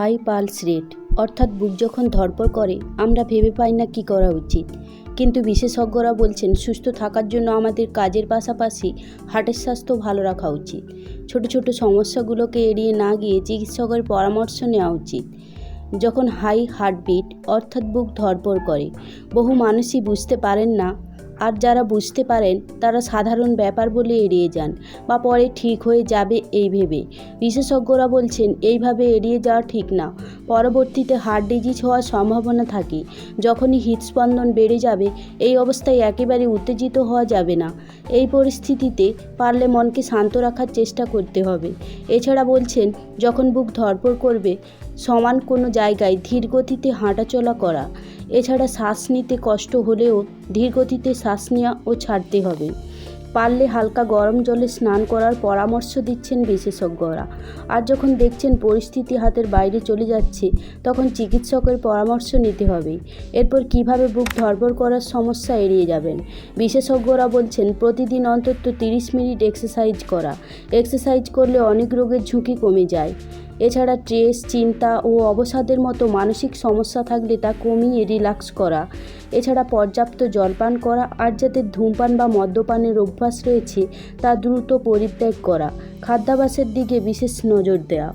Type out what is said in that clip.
High pulse rate. অর্থাৎ বুক যখন ধড়পড় করে, আমরা ভেবে পাই না কী করা উচিত। কিন্তু বিশেষজ্ঞরা বলছেন, সুস্থ থাকার জন্য আমাদের কাজের পাশাপাশি হার্টের স্বাস্থ্য ভালো রাখা উচিত। ছোট ছোট সমস্যাগুলোকে এড়িয়ে না গিয়ে চিকিৎসকের পরামর্শ নেওয়া উচিত। যখন হাই হার্টবিট, অর্থাৎ বুক ধড়পড় করে, বহু মানুষই বুঝতে পারেন না আর যারা বুঝতে পারেন তারা সাধারণ ব্যাপার বলে এড়িয়ে যান বা পরে ঠিক হয়ে যাবে এই ভেবে। বিশেষজ্ঞরা বলছেন, এইভাবে এড়িয়ে যাওয়া ঠিক না। পরবর্তীতে হার্ট ডিজিজ হওয়ার সম্ভাবনা থাকে। যখনই হৃদস্পন্দন বেড়ে যাবে, এই অবস্থায় একেবারে উত্তেজিত হওয়া যাবে না। এই পরিস্থিতিতে পারলে মনকে শান্ত রাখার চেষ্টা করতে হবে। এছাড়া বলছেন, যখন বুক ধড়পড় করবে, সমান কোনো জায়গায় ধীর গতিতে হাঁটাচলা করা। এছাড়া শ্বাস নিতে কষ্ট হলেও ধীর গতিতে শ্বাস নেওয়া ও ছাড়তে হবে। পারলে হালকা গরম জলে স্নান করার পরামর্শ দিচ্ছেন বিশেষজ্ঞরা। আর যখন দেখছেন পরিস্থিতি হাতের বাইরে চলে যাচ্ছে, তখন চিকিৎসকের পরামর্শ নিতে হবে। এরপর কীভাবে বুক ধড়ফড় করার সমস্যা এড়িয়ে যাবেন? বিশেষজ্ঞরা বলছেন, প্রতিদিন অন্তত তিরিশ মিনিট এক্সারসাইজ করা। এক্সারসাইজ করলে অনেক রোগের ঝুঁকি কমে যায়। এছাড়া স্ট্রেস, চিন্তা ও অবসাদের মতো মানসিক সমস্যা থাকলে তা কমিয়ে রিল্যাক্স করা। এছাড়া পর্যাপ্ত জলপান করা আর যাদের ধূমপান বা মদ্যপানের অভ্যাস রয়েছে, তা দ্রুত পরিত্যাগ করা। খাদ্যাভাসের দিকে বিশেষ নজর দেওয়া